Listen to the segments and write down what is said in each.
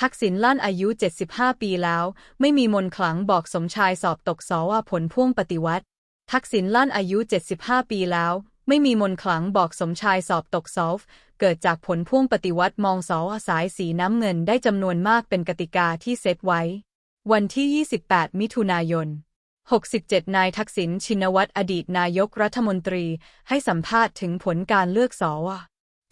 ทักษิณลั่นอายุ 75 ปีแล้ว ไม่มีมนขลังบอกสมชายสอบตกสอว่าผลพ่วงปฏิวัติ ทักษิณลั่นอายุ 75 ปีแล้ว ไม่มีมนขลังบอกสมชายสอบตกสอฟเกิดจากผลพ่วงปฏิวัติมองสอสายสีน้ำเงินได้จำนวนมากเป็นกติกาที่เซตไว้ วันที่ 28 มิถุนายน 67 นายทักษิณชินวัตรอดีตนายกรัฐมนตรีให้สัมภาษณ์ถึงผลการเลือกสว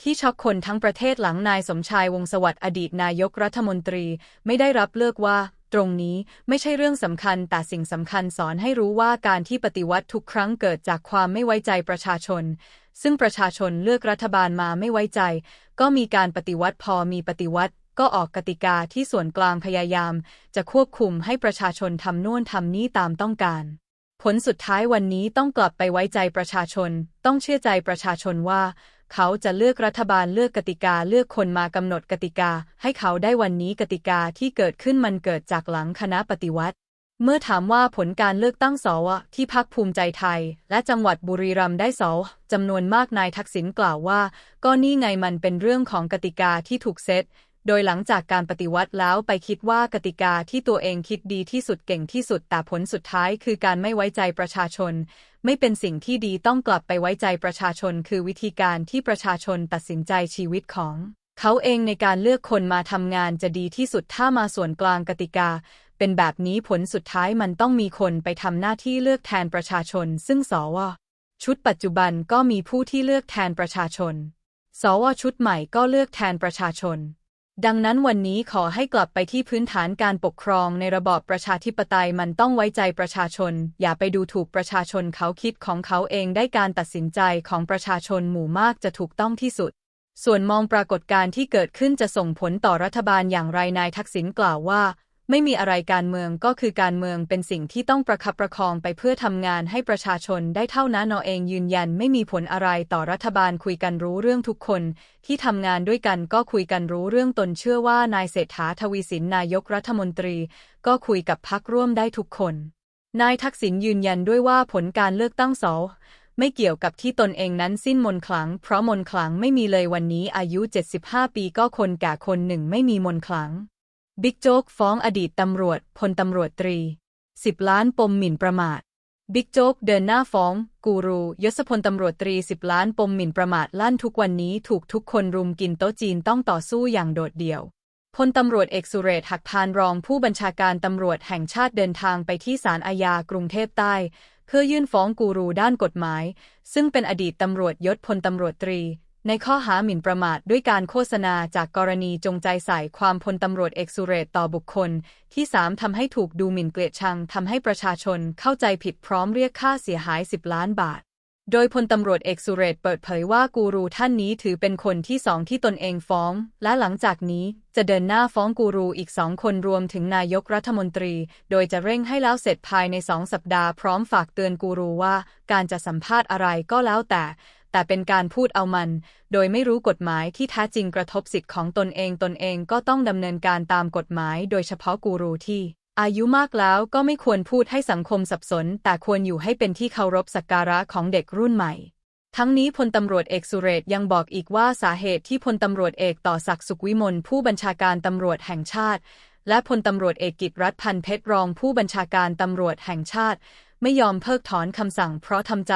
ที่ช็อกคนทั้งประเทศหลังนายสมชายวงสวัสดิ์อดีตนายกรัฐมนตรีไม่ได้รับเลือกว่า ตรงนี้ไม่ใช่เรื่องสำคัญ แต่สิ่งสำคัญสอนให้รู้ว่าการที่ปฏิวัติทุกครั้งเกิดจากความไม่ไว้ใจประชาชน ซึ่งประชาชนเลือกรัฐบาลมาไม่ไว้ใจ ก็มีการปฏิวัติพอมีปฏิวัติก็ออกกติกาที่ส่วนกลางพยายาม จะควบคุมให้ประชาชนทำนู่นทำนี้ตามต้องการ ผลสุดท้ายวันนี้ต้องกลับไปไว้ใจประชาชน ต้องเชื่อใจประชาชนว่า เขาจะเลือกรัฐบาลเลือกกติกาเลือกคนมากำหนดกติกา ให้เขาได้วันนี้กติกาที่เกิดขึ้นมันเกิดจากหลังคณะปฏิวัติ เมื่อถามว่าผลการเลือกตั้งสวที่พักภูมิใจไทย และจังหวัดบุรีรัมย์ได้สวจำนวนมากนายทักษิณกล่าวว่า ก็นี่ไงมันเป็นเรื่องของกติกาที่ถูกเซตโดยหลังจากการปฏิวัติแล้วไปคิดว่ากติกาที่ตัวเองคิดดีที่สุดเก่งที่สุดแต่ผลสุดท้ายคือการไม่ไว้ใจประชาชน ไม่เป็นสิ่งที่ดีต้องกลับไปไว้ใจประชาชนคือวิธีการที่ประชาชนตัดสินใจชีวิตของเขาเองในการเลือกคนมาทำงานจะดีที่สุดถ้ามาส่วนกลางกติกา เป็นแบบนี้ผลสุดท้ายมันต้องมีคนไปทำหน้าที่เลือกแทนประชาชน ซึ่งสวชุดปัจจุบันก็มีผู้ที่เลือกแทนประชาชน สวชุดใหม่ก็เลือกแทนประชาชน ดังนั้นวันนี้ขอให้กลับไปที่พื้นฐานการปกครองในระบอบประชาธิปไตยมันต้องไว้ใจประชาชน อย่าไปดูถูกประชาชนเขาคิดของเขาเองได้การตัดสินใจของประชาชนหมู่มากจะถูกต้องที่สุด ส่วนมองปรากฏการณ์ที่เกิดขึ้นจะส่งผลต่อรัฐบาลอย่างไรนายทักษิณกล่าวว่า ไม่มีอะไรการเมืองก็คือการเมืองเป็นสิ่งที่ต้องประคับประคองไปเพื่อทำงานให้ประชาชนได้เท่านั้นนอเองยืนยันไม่มีผลอะไรต่อรัฐบาลคุยกันรู้เรื่องทุกคน ที่ทำงานด้วยกันก็คุยกันรู้เรื่องตนเชื่อว่านายเศรษฐาทวีสินนายกรัฐมนตรี ก็คุยกับพักร่วมได้ทุกคน นายทักษิณยืนยันด้วยว่าผลการเลือกตั้งสไม่เกี่ยวกับที่ตนเองนั้นสิ้นมนขลัง เพราะมนขลังไม่มีเลยวันนี้อายุ 75 ปีก็คนแก่คนหนึ่งไม่มีมนขลัง บิ๊กโจ๊กฟ้องอดีตตำรวจพลตำรวจตรีสิบล้านปมหมิ่นประมาท บิ๊กโจ๊กเดินหน้าฟ้อง กูรูยศพลตำรวจตรีสิบล้านปมหมิ่นประมาทลั่นทุกวันนี้ถูกทุกคนรุมกินโต๊ะจีนต้องต่อสู้อย่างโดดเดี่ยวพลตำรวจเอกสุเรศหักพานรองผู้บัญชาการตำรวจแห่งชาติเดินทางไปที่ศาลอาญากรุงเทพใต้ เพื่อยื่นฟ้องกูรูด้านกฎหมาย ซึ่งเป็นอดีตตำรวจยศพลตำรวจตรี ในข้อหาหมิ่นประมาทด้วยการโฆษณาจากกรณีจงใจใส่ความพลตำรวจเอกสุเรศต่อบุคคล ที่สามทำให้ถูกดูหมิ่นเกลียดชังทำให้ประชาชนเข้าใจผิดพร้อมเรียกค่าเสียหาย 10 ล้านบาท โดยพลตำรวจเอกสุเรศเปิดเผยว่ากูรูท่านนี้ถือเป็นคนที่สองที่ตนเองฟ้อง และหลังจากนี้จะเดินหน้าฟ้องกูรูอีกสองคนรวมถึงนายกรัฐมนตรี โดยจะเร่งให้แล้วเสร็จภายในสองสัปดาห์พร้อมฝากเตือนกูรูว่า การจะสัมภาษณ์อะไรก็แล้วแต่ แต่เป็นการพูดเอามัน โดยไม่รู้กฎหมายที่แท้จริงกระทบสิทธิ์ของตนเองตนเองก็ต้องดำเนินการตามกฎหมาย โดยเฉพาะกูรูที่ อายุมากแล้วก็ไม่ควรพูดให้สังคมสับสน แต่ควรอยู่ให้เป็นที่เคารพสักการะของเด็กรุ่นใหม่ทั้งนี้พลตำรวจเอกสุเรศยังบอกอีกว่าสาเหตุที่พลตำรวจเอกต่อศักดิ์สุขวิมลผู้บัญชาการตำรวจแห่งชาติ และพลตำรวจเอกกิตรัฐพันเพชรรองผู้บัญชาการตำรวจแห่งชาติ ไม่ยอมเพิกถอนคำสั่งเพราะทำใจ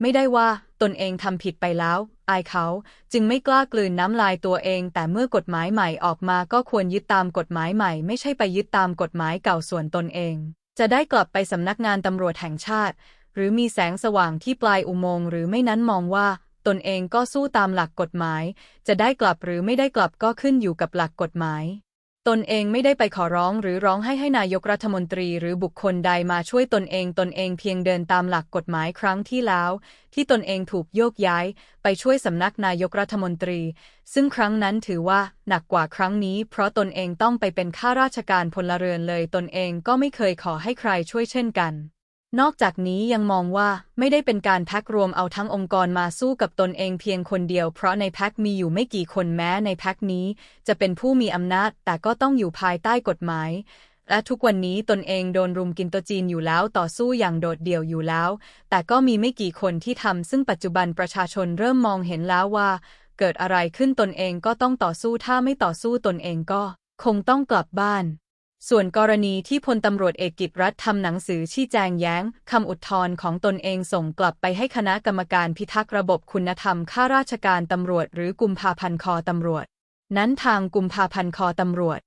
ไม่ได้ว่า ตนเองทำผิดไปแล้ว อายเขา จึงไม่กล้ากลืนน้ำลายตัวเอง แต่เมื่อกฎหมายใหม่ออกมาก็ควรยึดตามกฎหมายใหม่ ไม่ใช่ไปยึดตามกฎหมายเก่าส่วนตนเอง จะได้กลับไปสำนักงานตำรวจแห่งชาติ หรือมีแสงสว่างที่ปลายอุโมงค์หรือไม่นั้นมองว่า ตนเองก็สู้ตามหลักกฎหมาย จะได้กลับหรือไม่ได้กลับก็ขึ้นอยู่กับหลักกฎหมาย ตนเองไม่ได้ไปขอร้องหรือร้องให้ให้นายกรัฐมนตรีหรือบุคคลใดมาช่วยตนเองตนเองเพียงเดินตามหลักกฎหมายครั้งที่แล้ว ที่ตนเองถูกโยกย้าย ไปช่วยสำนักนายกรัฐมนตรี ซึ่งครั้งนั้นถือว่าหนักกว่าครั้งนี้ เพราะตนเองต้องไปเป็นข้าราชการพลเรือนเลย ตนเองก็ไม่เคยขอให้ใครช่วยเช่นกัน นอกจากนี้ยังมองว่าไม่ได้เป็นการแพ็กรวมเอาทั้งองค์กรมาสู้กับตนเองเพียงคนเดียว เพราะในแพ็กมีอยู่ไม่กี่คนแม้ในแพ็กนี้ จะเป็นผู้มีอำนาจ แต่ก็ต้องอยู่ภายใต้กฎหมาย และทุกวันนี้ตนเองโดนรุมกินตัวจีนอยู่แล้วต่อสู้อย่างโดดเดี่ยวอยู่แล้ว แต่ก็มีไม่กี่คนที่ทำซึ่งปัจจุบันประชาชนเริ่มมองเห็นแล้วว่า เกิดอะไรขึ้นตนเองก็ต้องต่อสู้ถ้าไม่ต่อสู้ตนเองก็ คงต้องกลับบ้าน ส่วนกรณีที่พลตำรวจเอกกิจรัฐทำหนังสือชี้แจงแย้งคำอุทธรณ์ของตนเองส่งกลับไปให้คณะกรรมการพิทักษ์ระบบคุณธรรมข้าราชการตำรวจ หรือกุมภาพันธ์คอตำรวจ นั้นทางกุมภาพันธ์คอตำรวจ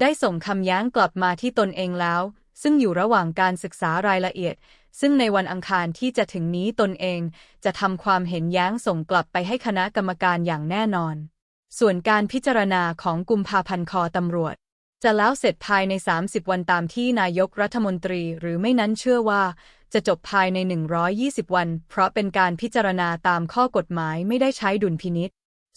ได้ส่งคำแย้งกลับมาที่ตนเองแล้ว ซึ่งอยู่ระหว่างการศึกษารายละเอียด ซึ่งในวันอังคารที่จะถึงนี้ตนเองจะทำความเห็นแย้งส่งกลับไปให้คณะกรรมการอย่างแน่นอน ส่วนการพิจารณาของกุมภาพันธ์คอตำรวจ จะแล้วเสร็จภายใน 30 วันตามที่นายกรัฐมนตรี หรือไม่นั้นเชื่อว่า จะจบภายใน 120 วัน เพราะเป็นการพิจารณาตามข้อกฎหมายไม่ได้ใช้ดุลพินิษ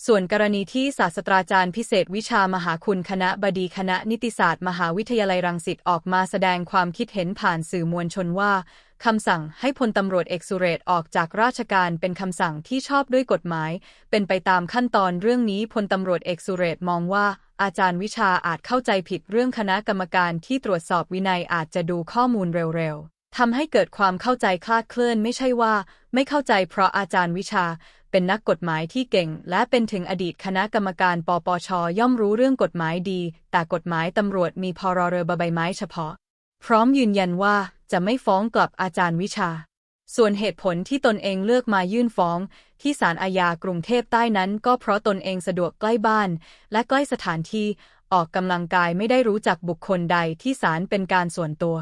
ส่วนกรณีที่ศาสตราจารย์พิเศษวิชามหาคุณคณะบดีคณะนิติศาสตร์มหาวิทยาลัยรังสิตออกมาแสดงความคิดเห็นผ่านสื่อมวลชนว่าคำสั่งให้พลตำรวจเอกสุเรศออกจากราชการเป็นคำสั่งที่ชอบด้วยกฎหมาย เป็นไปตามขั้นตอนเรื่องนี้พลตำรวจเอกสุเรศมองว่า อาจารย์วิชาอาจเข้าใจผิดเรื่องคณะกรรมการที่ตรวจสอบวินัยอาจจะดูข้อมูลเร็วๆทำให้เกิดความเข้าใจคลาดเคลื่อนไม่ใช่ว่า ไม่เข้าใจเพราะอาจารย์วิชาเป็นนักกฎหมายที่เก่ง และเป็นถึงอดีตคณะกรรมการปปชย่อมรู้เรื่องกฎหมายดี แต่กฎหมายตำรวจมีพรเรือใบไม้เฉพาะ พร้อมยืนยันว่าจะไม่ฟ้องกลับอาจารย์วิชา ส่วนเหตุผลที่ตนเองเลือกมายื่นฟ้อง ที่ศาลอาญากรุงเทพใต้นั้น ก็เพราะตนเองสะดวกใกล้บ้าน และใกล้สถานที่ออกกำลังกายไม่ได้รู้จักบุคคลใดที่ศาลเป็นการส่วนตัว